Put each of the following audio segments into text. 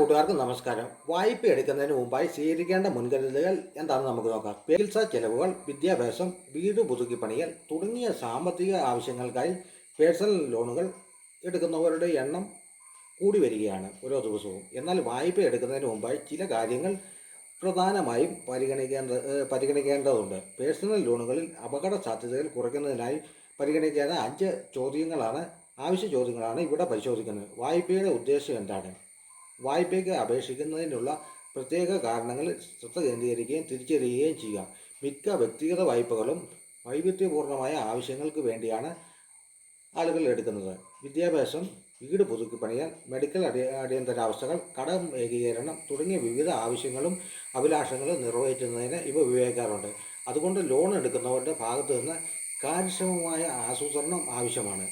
കൂട്ടുകാർക്ക് നമസ്കാരം. വായ്പ എടുക്കുന്നതിന് മുമ്പായി സ്വീകരിക്കേണ്ട മുൻകരുതലുകൾ എന്താണെന്ന് നമുക്ക് നോക്കാം. ചികിത്സ ചെലവുകൾ വിദ്യാഭ്യാസം വീട് പുതുക്കിപ്പണിയൽ തുടങ്ങിയ സാമ്പത്തിക ആവശ്യങ്ങൾക്കായി പേഴ്സണൽ ലോണുകൾ എടുക്കുന്നവരുടെ എണ്ണം കൂടി വരികയാണ് ഓരോ ദിവസവും. എന്നാൽ വായ്പ എടുക്കുന്നതിന് മുമ്പായി ചില കാര്യങ്ങൾ പ്രധാനമായും പരിഗണിക്കേണ്ട പരിഗണിക്കേണ്ടതുണ്ട്. പേഴ്സണൽ ലോണുകളിൽ അപകട സാധ്യതകൾ കുറയ്ക്കുന്നതിനായി പരിഗണിക്കേണ്ട അഞ്ച് ചോദ്യങ്ങളാണ് ആവശ്യ ചോദ്യങ്ങളാണ് ഇവിടെ പരിശോധിക്കുന്നത്. വായ്പയുടെ ഉദ്ദേശം എന്താണ്? വായ്പയ്ക്ക് അപേക്ഷിക്കുന്നതിനുള്ള പ്രത്യേക കാരണങ്ങളിൽ ശ്രദ്ധ കേന്ദ്രീകരിക്കുകയും തിരിച്ചറിയുകയും ചെയ്യുക. മിക്ക വ്യക്തിഗത വായ്പകളും വൈവിധ്യപൂർണമായ ആവശ്യങ്ങൾക്ക് വേണ്ടിയാണ് ആളുകൾ എടുക്കുന്നത്. വിദ്യാഭ്യാസം വീട് പുതുക്കി പണിയാൻ മെഡിക്കൽ അടി അടിയന്തരാവസ്ഥകൾ കടം ഏകീകരണം തുടങ്ങിയ വിവിധ ആവശ്യങ്ങളും അഭിലാഷങ്ങളും നിറവേറ്റുന്നതിന് ഇവ ഉപയോഗിക്കാറുണ്ട്. അതുകൊണ്ട് ലോൺ എടുക്കുന്നവരുടെ ഭാഗത്തു നിന്ന് കാര്യക്ഷമമായ ആസൂത്രണം ആവശ്യമാണ്.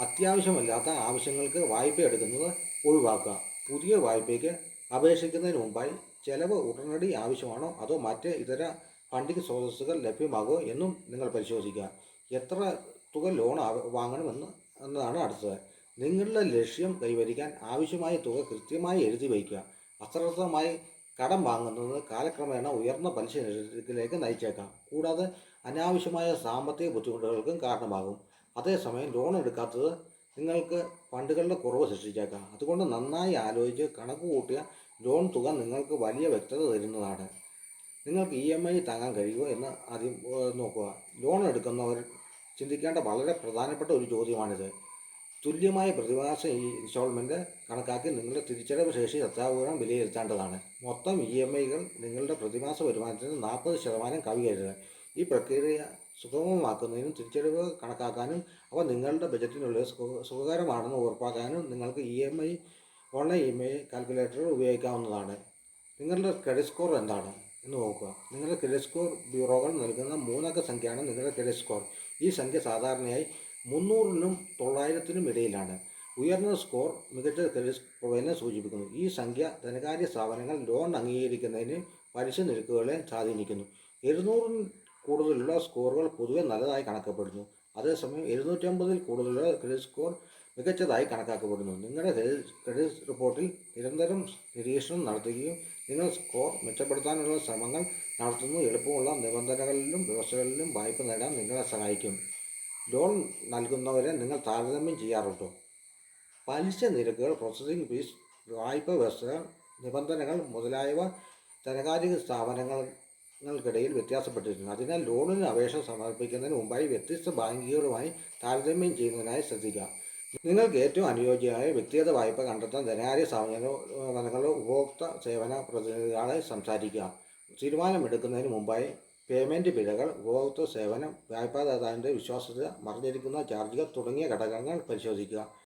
അത്യാവശ്യമല്ലാത്ത ആവശ്യങ്ങൾക്ക് വായ്പ എടുക്കുന്നത് ഒഴിവാക്കുക. പുതിയ വായ്പയ്ക്ക് അപേക്ഷിക്കുന്നതിന് മുമ്പായി ചെലവ് ഉടനടി ആവശ്യമാണോ അതോ മറ്റ് ഇതര ഫണ്ടിംഗ് സ്രോതസ്സുകൾ ലഭ്യമാകുമോ എന്നും നിങ്ങൾ പരിശോധിക്കുക. എത്ര തുക ലോൺ വാങ്ങണമെന്ന് എന്നതാണ് അടുത്തത്. നിങ്ങളുടെ ലക്ഷ്യം കൈവരിക്കാൻ ആവശ്യമായ തുക കൃത്യമായി എഴുതി വയ്ക്കുക. അശ്രദ്ധമായി കടം വാങ്ങുന്നത് കാലക്രമേണ ഉയർന്ന പലിശ നിരക്കിലേക്ക് നയിച്ചേക്കാം. കൂടാതെ അനാവശ്യമായ സാമ്പത്തിക ബുദ്ധിമുട്ടുകൾക്കും കാരണമാകും. അതേസമയം ലോൺ എടുക്കാത്തത് നിങ്ങൾക്ക് ഫണ്ടുകളുടെ കുറവ് സൃഷ്ടിച്ചേക്കാം. അതുകൊണ്ട് നന്നായി ആലോചിച്ച് കണക്ക് കൂട്ടിയ ലോൺ തുക നിങ്ങൾക്ക് വലിയ വ്യക്തത തരുന്നതാണ്. നിങ്ങൾക്ക് ഇ എം ഐ താങ്ങാൻ കഴിയുമോ എന്ന് ആദ്യം നോക്കുക. ലോൺ എടുക്കുന്നവർ ചിന്തിക്കേണ്ട വളരെ പ്രധാനപ്പെട്ട ഒരു ചോദ്യമാണിത്. തുല്യമായ പ്രതിമാസ ഇൻസ്റ്റാൾമെന്റ് കണക്കാക്കി നിങ്ങളുടെ തിരിച്ചടവ് ശേഷി യഥാപൂർവം വിലയിരുത്തേണ്ടതാണ്. മൊത്തം ഇ എം ഐകൾ നിങ്ങളുടെ പ്രതിമാസ വരുമാനത്തിന് നാൽപ്പത് ശതമാനം കവിയരുത്. ഈ പ്രക്രിയ സുഗമമാക്കുന്നതിനും തിരിച്ചടവ് കണക്കാക്കാനും അവ നിങ്ങളുടെ ബജറ്റിനുള്ളിൽ സുഖ- സുഖകരമാണെന്ന് ഉറപ്പാക്കാനും നിങ്ങൾക്ക് E M I online E M I calculator ഉപയോഗിക്കാവുന്നതാണ്. നിങ്ങളുടെ ക്രെഡിറ്റ് സ്കോർ എന്താണ് എന്ന് നോക്കുക. നിങ്ങളുടെ ക്രെഡിറ്റ് സ്കോർ ബ്യൂറോകൾ നൽകുന്ന മൂന്നക്ക സംഖ്യയാണ് നിങ്ങളുടെ ക്രെഡിറ്റ് സ്കോർ. ഈ സംഖ്യ സാധാരണയായി മുന്നൂറിനും തൊള്ളായിരത്തിനും ഇടയിലാണ്. ഉയർന്ന സ്കോർ മികച്ച ക്രെഡിറ്റ് പ്രൊഫൈലിനെ സൂചിപ്പിക്കുന്നു. ഈ സംഖ്യ ധനകാര്യ സ്ഥാപനങ്ങൾ ലോൺ അംഗീകരിക്കുന്നതിന് പലിശ നിരക്കുകളെ സ്വാധീനിക്കുന്നു. എഴുന്നൂറിൽ കൂടുതലുള്ള സ്കോറുകൾ പൊതുവെ നല്ലതായി കണക്കപ്പെടുന്നു അതേസമയം എഴുന്നൂറ്റമ്പതിൽ കൂടുതലുള്ള ക്രെഡിറ്റ് സ്കോർ മികച്ചതായി കണക്കാക്കപ്പെടുന്നു. നിങ്ങളുടെ ക്രെഡിറ്റ് റിപ്പോർട്ടിൽ നിരന്തരം നിരീക്ഷണം നടത്തുകയും നിങ്ങൾ സ്കോർ മെച്ചപ്പെടുത്താനുള്ള ശ്രമങ്ങൾ നടത്തുന്നു. എളുപ്പമുള്ള നിബന്ധനകളിലും വ്യവസ്ഥകളിലും വായ്പ നേടാൻ നിങ്ങളെ സഹായിക്കും. ലോൺ നൽകുന്നവരെ നിങ്ങൾ താരതമ്യം ചെയ്യാറുണ്ടോ? പലിശ നിരക്കുകൾ പ്രോസസ്സിംഗ് ഫീസ് വായ്പ വ്യവസ്ഥകൾ നിബന്ധനകൾ മുതലായവ ധനകാര്യ സ്ഥാപനങ്ങൾക്കിടയിൽ വ്യത്യാസപ്പെട്ടിരിക്കുന്നു അതിനാൽ ലോണിന് അപേക്ഷ സമർപ്പിക്കുന്നതിന് മുമ്പായി വ്യത്യസ്ത ബാങ്കുകളുമായി താരതമ്യം ചെയ്യുന്നതിനായി ശ്രദ്ധിക്കുക. നിങ്ങൾക്ക് ഏറ്റവും അനുയോജ്യമായ വ്യക്തിഗത വായ്പ കണ്ടെത്താൻ ധനകാര്യ സ്ഥാപനങ്ങളോ ഉപഭോക്തൃ സേവന പ്രതിനിധികളെ സംസാരിക്കുക. തീരുമാനമെടുക്കുന്നതിന് മുമ്പായി പേയ്മെന്റ് പിഴകൾ ഉപഭോക്തൃ സേവനം വായ്പാദാതാവിന്റെ വിശ്വാസ്യത മറിഞ്ഞിരിക്കുന്ന ചാർജുകൾ തുടങ്ങിയ ഘടകങ്ങൾ പരിശോധിക്കുക.